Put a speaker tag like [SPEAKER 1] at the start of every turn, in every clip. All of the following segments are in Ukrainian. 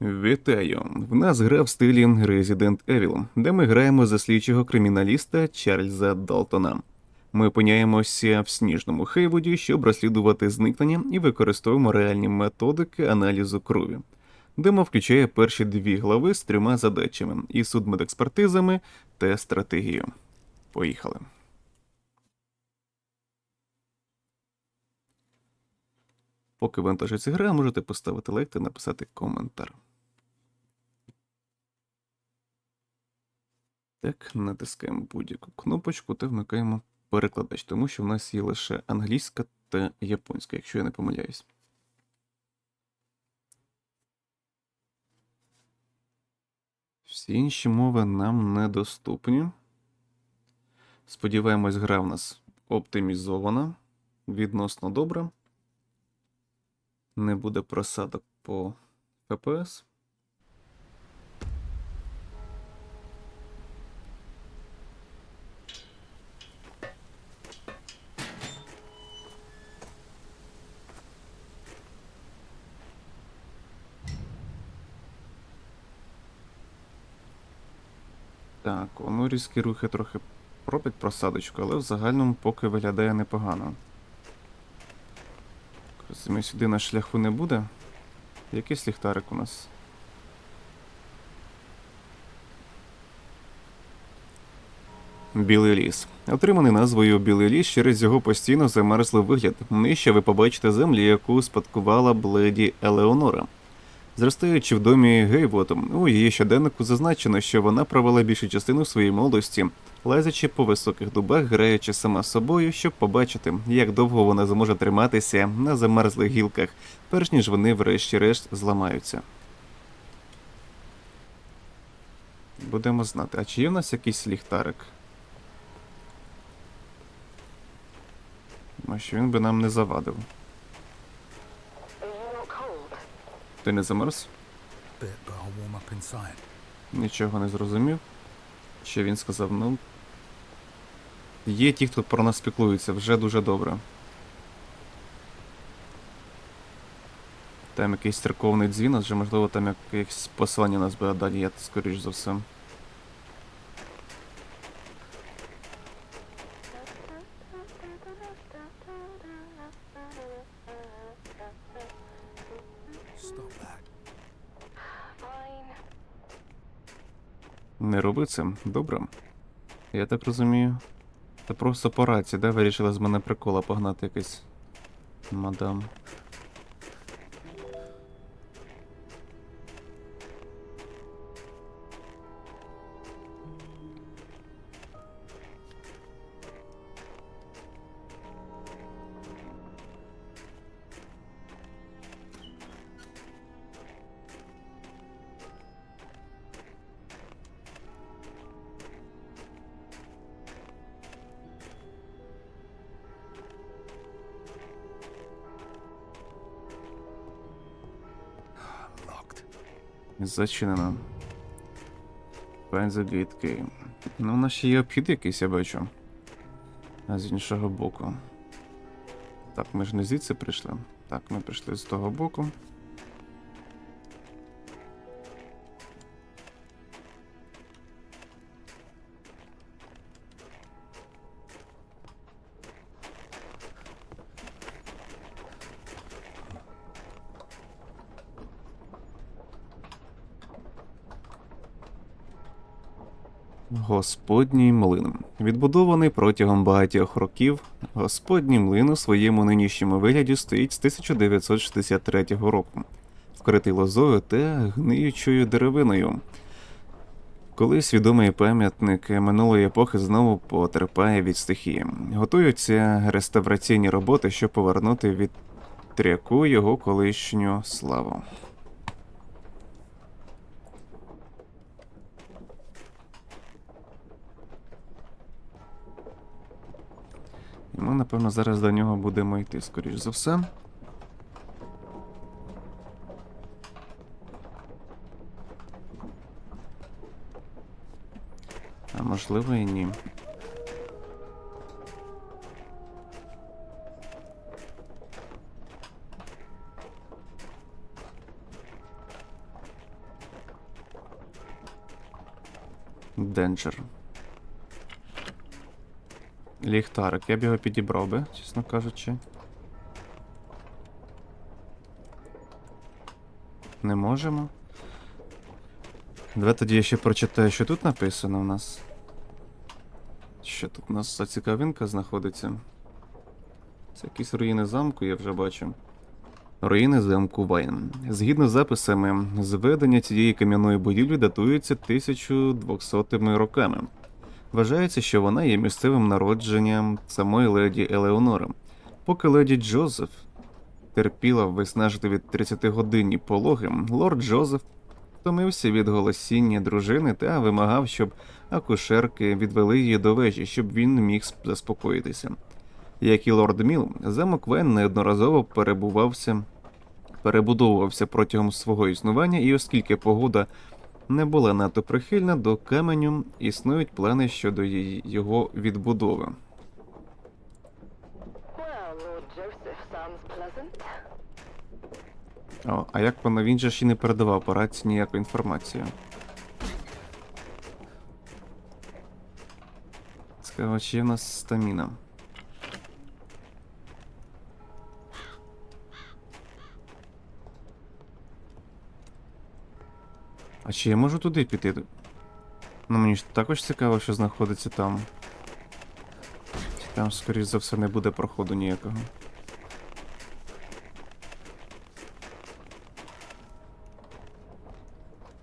[SPEAKER 1] Вітаю! В нас гра в стилі Resident Evil, де ми граємо за слідчого криміналіста Чарльза Далтона. Ми опиняємося в сніжному Хейвуді, щоб розслідувати зникнення і використовуємо реальні методики аналізу крові. Демо включає перші дві глави з трьома задачами: і судмедекспертизами та стратегією. Поїхали. Поки вантажиться гра, можете поставити лайк та написати коментар. Так, натискаємо будь-яку кнопочку та вмикаємо перекладач, тому що в нас є лише англійська та японська, якщо я не помиляюсь. Всі інші мови нам недоступні. Сподіваємось, гра в нас оптимізована, відносно добра. Не буде просадок по FPS. Так, воно різкі рухи трохи робить просадочку, але в загальному поки виглядає непогано. Розумію, сюди на шляху не буде. Якийсь ліхтарик у нас. Білий ліс. Отриманий назвою Білий ліс через його постійно замерзлий вигляд. Нижче ви побачите землю, яку спадкувала Бледі Елеонора. Зростаючи в домі Гейвотом, у її щоденнику зазначено, що вона провела більшу частину своєї молодості, лазячи по високих дубах, граючи сама собою, щоб побачити, як довго вона зможе триматися на замерзлих гілках, перш ніж вони врешті-решт зламаються. Будемо знати, а чи є в нас якийсь ліхтарик? А що він би нам не завадив. Ти не замерз? Нічого не зрозумів. Ще він сказав, ну. Є ті, хто про нас піклується, вже дуже добре. Там якийсь церковний дзвін, адже можливо там якесь послання нас буде далі, я скоріш за все. Роби це, добре. Я так розумію. Та просто по раці, да, вирішила з мене прикола погнати якийсь. Мадам. Зачинено. Key. Ну, у нас ще є обхід якийсь, я бачу. А з іншого боку. Так, ми ж не звідси прийшли. Так, ми прийшли з того боку. Господній млин. Відбудований протягом багатьох років, Господній млин у своєму нинішньому вигляді стоїть з 1963 року, вкритий лозою та гниючою деревиною. Колись відомий пам'ятник минулої епохи знову потерпає від стихії. Готуються реставраційні роботи, щоб повернути від тряку його колишню славу. І ми, напевно, зараз до нього будемо йти, скоріш за все. А можливо і ні. Денджер. Ліхтарик. Я б його підібрав би, чесно кажучи. Не можемо. Давай тоді я ще прочитаю, що тут написано у нас. Що тут у нас за цікавинка знаходиться? Це якісь руїни замку, я вже бачу. Руїни замку Вайн. Згідно з записами, зведення цієї кам'яної будівлі датується 1200 роками. Вважається, що вона є місцевим народженням самої леді Елеонори. Поки леді Джозеф терпіла виснажити від 30-годинні пологи, лорд Джозеф втомився від голосіння дружини та вимагав, щоб акушерки відвели її до вежі, щоб він міг заспокоїтися. Як і лорд Міл, замок Вен неодноразово перебувався, перебудовувався протягом свого існування, і оскільки погода не була надто прихильна до каменю, існують плани щодо її- його відбудови. О, а як воно він же ж і не передавав по ніяку інформацію. Цікаво, чи є в нас стаміна. А чи я можу туди піти? Ну мені ж також цікаво, що знаходиться там. Там, скоріш за все, не буде проходу ніякого.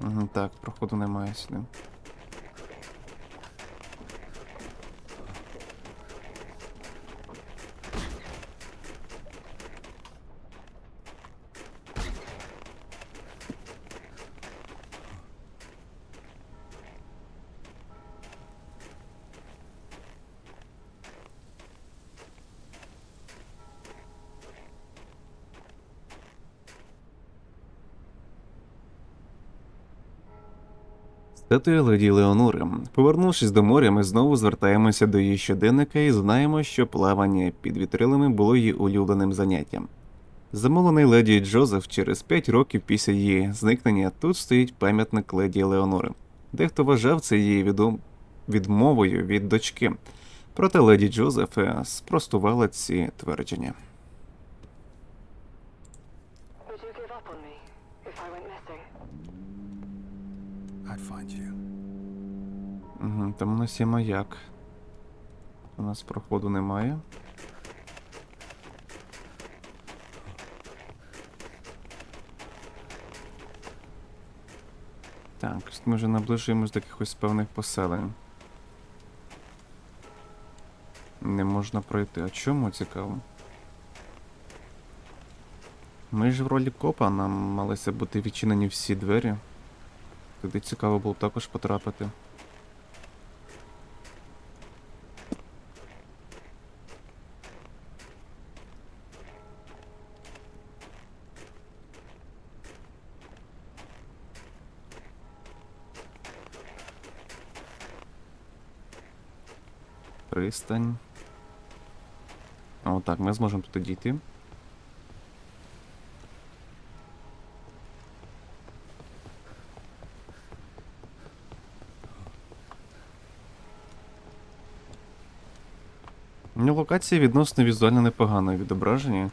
[SPEAKER 1] Угу, так, проходу немає сюди. Статуя леді Леонори. Повернувшись до моря, ми знову звертаємося до її щоденника і знаємо, що плавання під вітрилами було її улюбленим заняттям. Замовлений леді Джозеф через 5 років після її зникнення тут стоїть пам'ятник леді Леонори. Дехто вважав це її відом... відмовою від дочки. Проте леді Джозеф е, спростувала ці твердження. Угу, там у нас є маяк. У нас проходу немає. Так, ми вже наближуємось до якихось певних поселень. Не можна пройти. А чому цікаво? Ми ж в ролі копа, нам малися бути відчинені всі двері. Туди цікаво було також потрапити. Пристань. О, так, ми зможемо туди дійти. Ну, локація відносно візуально непогано відображені.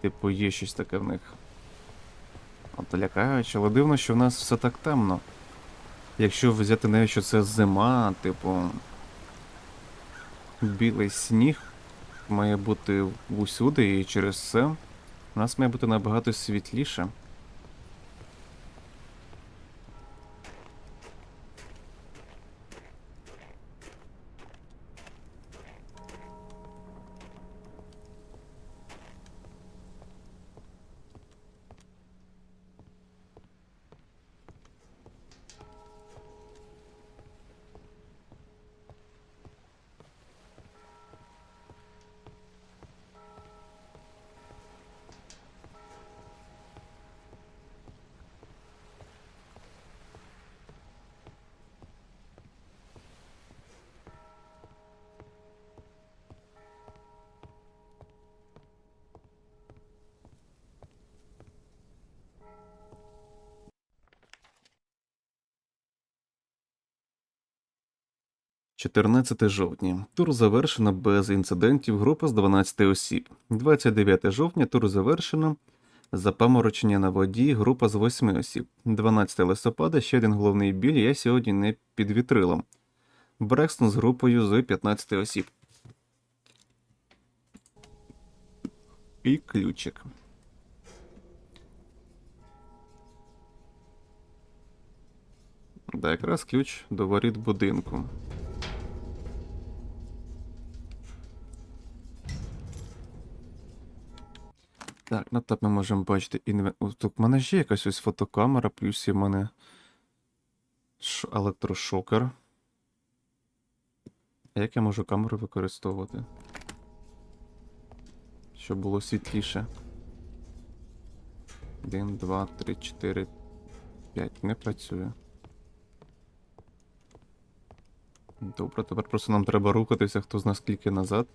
[SPEAKER 1] Типу, є щось таке в них. От лякаюче, але дивно, що в нас все так темно. Якщо взяти навіть, що це зима, типу. Білий сніг має бути усюди, і через це у нас має бути набагато світліше. 14 жовтня. Тур завершено без інцидентів. Група з 12 осіб. 29 жовтня. Тур завершено. Запаморочення на воді. Група з 8 осіб. 12 листопада. Ще один головний біль. Я сьогодні не під вітрилом. Брекстон з групою з 15 осіб. І ключик. Да, якраз ключ до воріт будинку. Так, на тап ми можемо бачити інвен... О, Тут в мене є якась ось фотокамера, плюс є в мене ш... електрошокер. А як я можу камеру використовувати? Щоб було світліше. 1, 2, 3, 4, 5. Не працює. Добре, тепер просто нам треба рухатися, хто з нас скільки назад.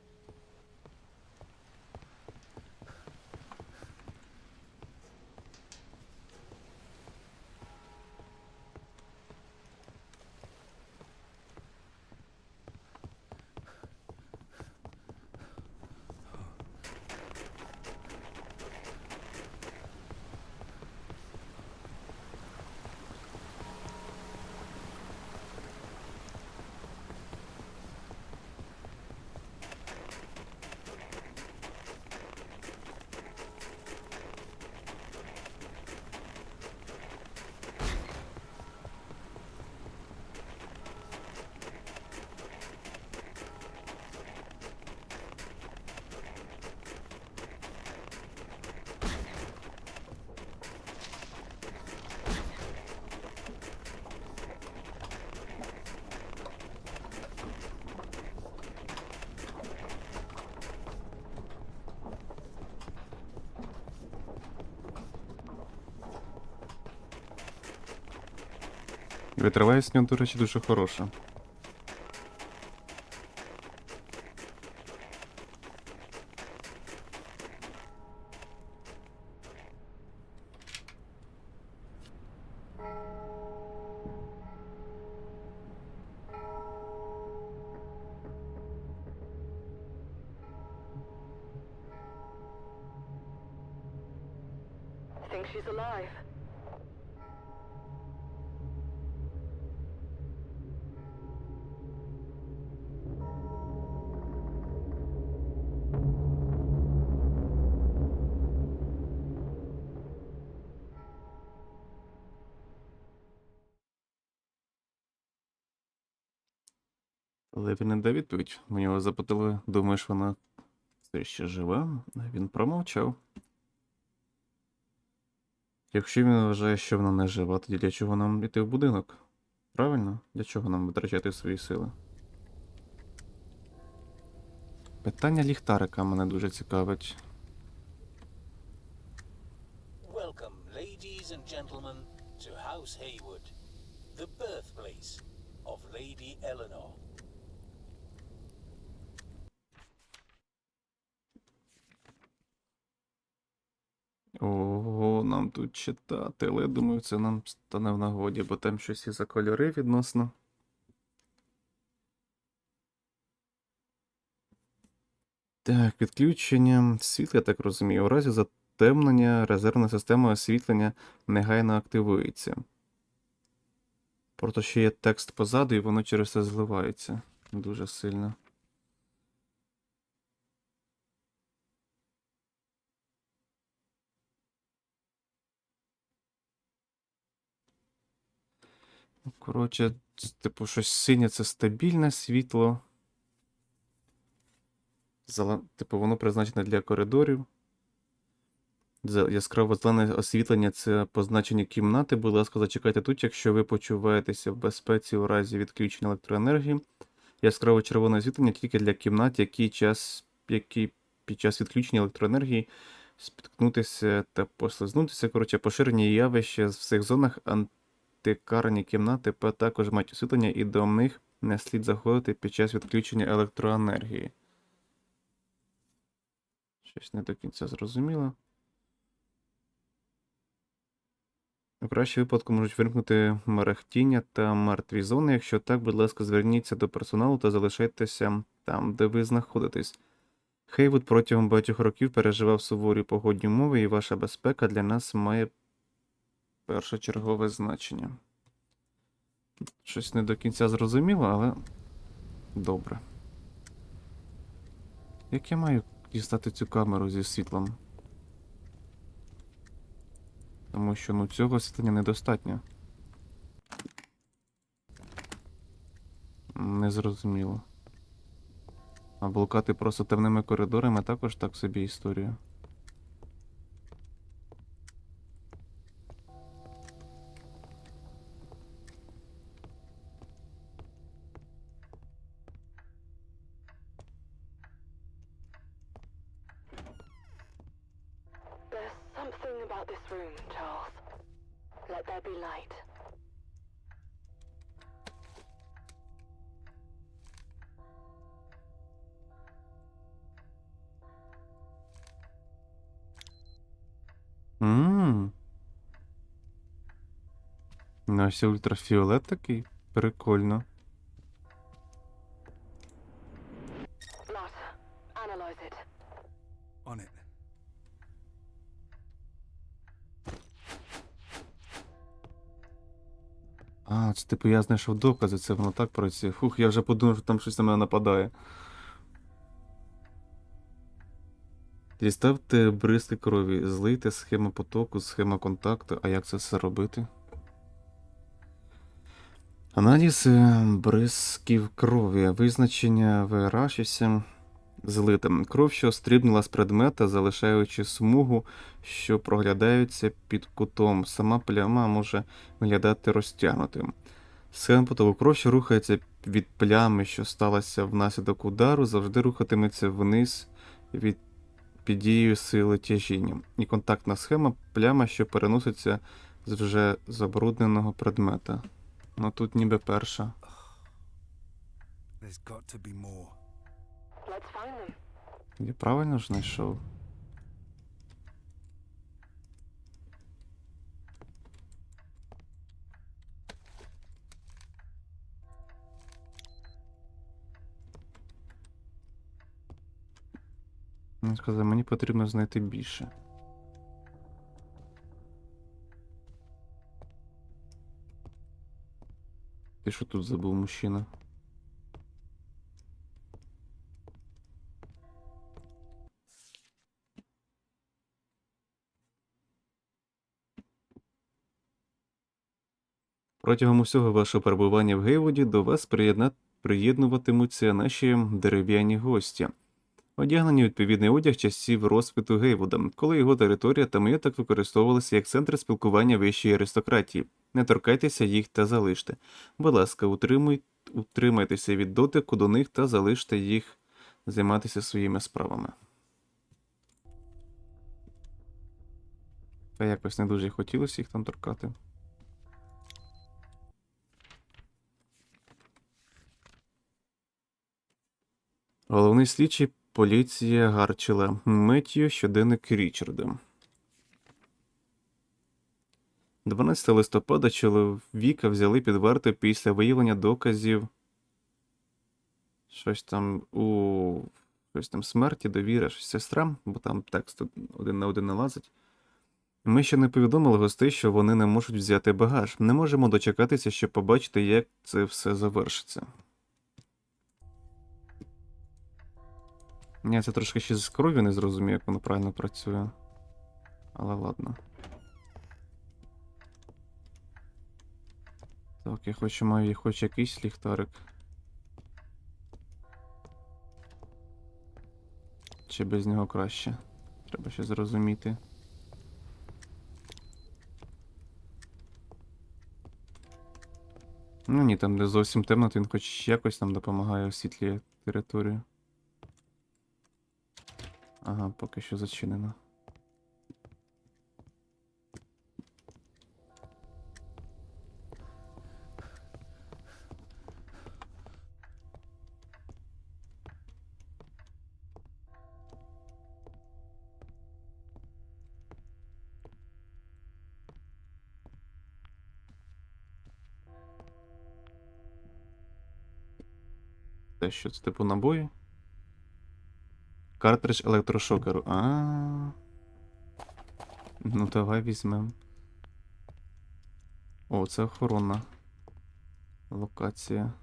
[SPEAKER 1] Витриваєсть в нього, до речі, дуже хороша.
[SPEAKER 2] She's alive.
[SPEAKER 1] Але він не дав відповідь. Ми нього запитали, думаєш, вона все ще жива? Він промовчав. Якщо він вважає, що вона не жива, тоді для чого нам йти в будинок? Правильно? Для чого нам витрачати свої сили? Питання ліхтарика мене дуже цікавить. Ого, нам тут читати, але я думаю, це нам стане в нагоді, бо там щось і за кольори відносно. Так, відключення світла, я так розумію. У разі затемнення резервна система освітлення негайно активується. Просто ще є текст позаду, і воно через це зливається дуже сильно. Коротше, типу, щось синє це стабільне світло. Типу, воно призначене для коридорів. Яскраво зелене освітлення це позначені кімнати. Будь ласка, зачекайте тут, якщо ви почуваєтеся в безпеці у разі відключення електроенергії. Яскраво червоне освітлення тільки для кімнат, які, час... які під час відключення електроенергії спіткнутися та послизнутися. Коротше, поширені явища в всіх зонах антикарні кімнати також мають освітлення і до них не слід заходити під час відключення електроенергії. Щось не до кінця зрозуміло. У кращому випадку можуть вимкнути мерехтіння та мертві зони. Якщо так, будь ласка, зверніться до персоналу та залишайтеся там, де ви знаходитесь. Хейвуд протягом багатьох років переживав суворі погодні умови, і ваша безпека для нас має першочергове значення. Щось не до кінця зрозуміло, але добре. Як я маю дістати цю камеру зі світлом? Тому що ну цього освітлення недостатньо. Незрозуміло. А блукати просто темними коридорами також так собі історія.
[SPEAKER 2] Something about this room, Charles. Let there be light.
[SPEAKER 1] Ммм. Ну, ультрафіолет такий. Прикольно. Це типу я знайшов докази, це воно так працює. Фух, я вже подумав, що там щось на мене нападає. Діставте бризки крові, злийте схему потоку, схема контакту, а як це все робити? Аналіз е, бризків крові, визначення ВРА-6 злитим. Кров, що стрибнула з предмета, залишаючи смугу, що проглядається під кутом. Сама пляма може виглядати розтягнутим. Схема потоку кров, що рухається від плями, що сталося внаслідок удару, завжди рухатиметься вниз від під дією сили тяжіння. І контактна схема пляма, що переноситься з вже забрудненого предмета. Ну тут ніби перша.
[SPEAKER 3] There's got to be more.
[SPEAKER 2] Let's find them.
[SPEAKER 1] Я правильно ж знайшов? Він сказав, мені потрібно знайти більше. Ти що тут забув, мужчина? Протягом усього вашого перебування в Гейвуді до вас приєднуватимуться наші дерев'яні гості. Одягнені відповідний одяг часів розквіту Гейвуда, коли його територія та маєток використовувалися як центр спілкування вищої аристократії. Не торкайтеся їх та залиште. Будь ласка, утримуй... утримайтеся від дотику до них та залиште їх займатися своїми справами. Та якось не дуже хотілося їх там торкати. Головний слідчий поліція Гарчела. Меттью щоденник Річарда. 12 листопада чоловіка взяли під варту після виявлення доказів. Щось там у щось там смерті, довіра, щось сестра, бо там текст один на один не лазить. Ми ще не повідомили гостей, що вони не можуть взяти багаж. Не можемо дочекатися, щоб побачити, як це все завершиться. Ні, це трошки ще з кров'ю не зрозумів, як воно правильно працює. Але ладно. Так, я хочу маю хоч якийсь ліхтарик. Чи без нього краще? Треба ще зрозуміти. Ну ні, там де зовсім темно, то він хоч якось нам допомагає освітлює територію. Ага, поки що зачинено. Що це типу набої? Картридж електрошокеру. А. Ну давай візьмем. О, це охоронна локація.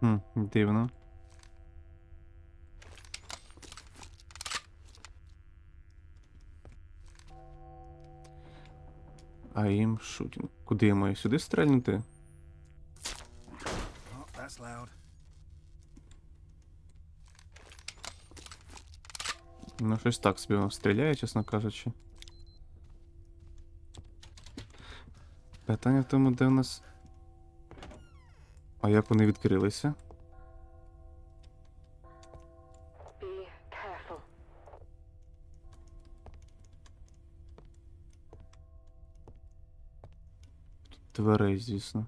[SPEAKER 1] Хм, дивно. А їм шутінг. Куди я маю сюди стрельнути? Ну, щось так собі воно стріляє, чесно кажучи. Питання в тому, де у нас. А як вони відкрилися? Дверей, звісно.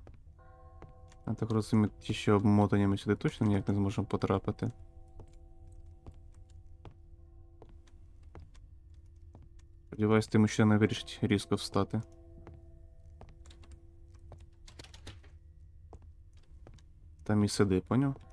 [SPEAKER 1] Я так розумію, ті, що обмотані ми сюди точно ніяк не зможемо потрапити. Сподіваюсь, ти ще не вирішить різко встати. Там і сиди, поняв?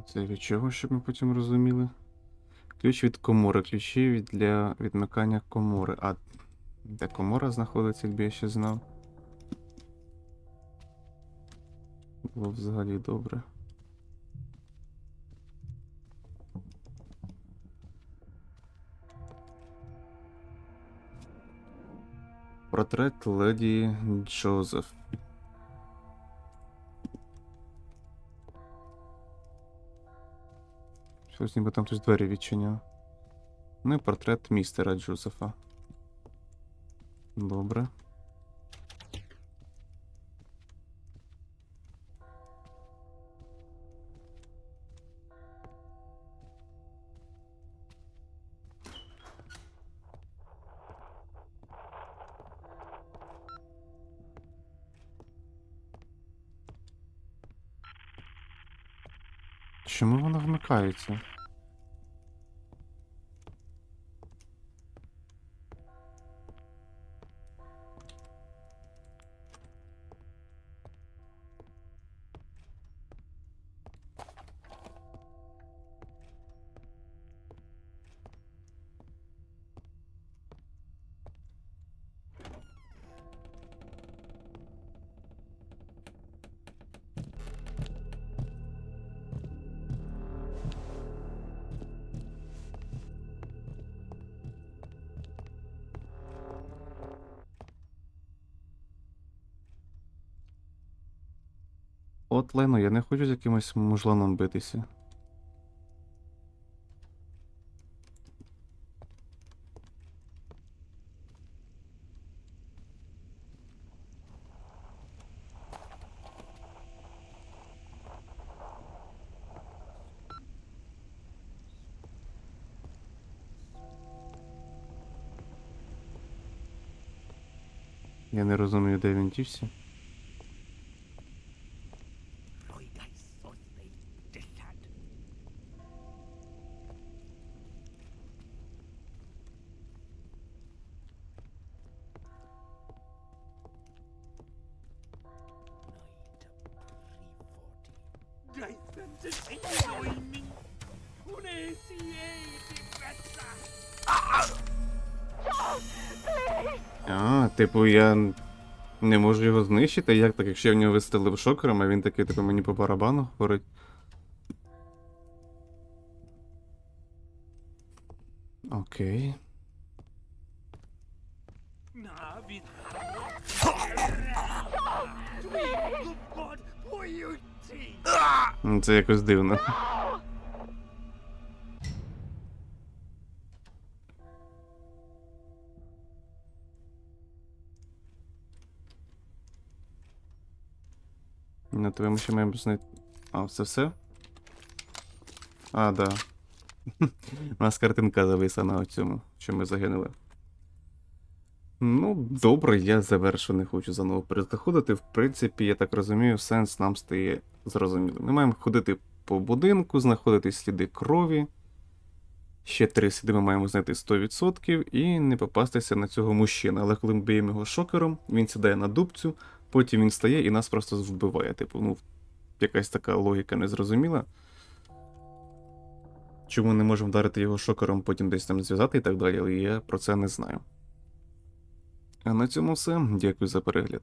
[SPEAKER 1] Це від чого, щоб ми потім розуміли? Ключ від комори, ключі від- для відмикання комори. А де комора знаходиться, якби я ще знав. Було взагалі добре. Портрет леді Джозеф. Щось ніби там хтось двері відчиняв. Ну і портрет містера Джозефа. Добре. Чому воно вмикається? От Лено, я не хочу з якимось мужланом битися. Я не розумію, де він дівся. А, типу, я не можу його знищити. Як так, якщо я в нього вистрелив шокером, а він такий, типу, мені по барабану говорить. Окей. Ну, Це якось дивно. На тебе ми ще маємо знайти. А, це все? А, да. У нас картинка зависла на цьому, що ми загинули. Ну, добре, я завершу, не хочу заново перезаходити. В принципі, я так розумію, сенс нам стає зрозумілим. Ми маємо ходити по будинку, знаходити сліди крові. Ще три сліди ми маємо знайти 100% і не попастися на цього мужчину. Але коли ми б'ємо його шокером, він сідає на дубцю, потім він стає і нас просто вбиває. Типу, ну, якась така логіка незрозуміла. Чому не можемо вдарити його шокером, потім десь там зв'язати і так далі, але я про це не знаю. А на цьому все. Дякую за перегляд.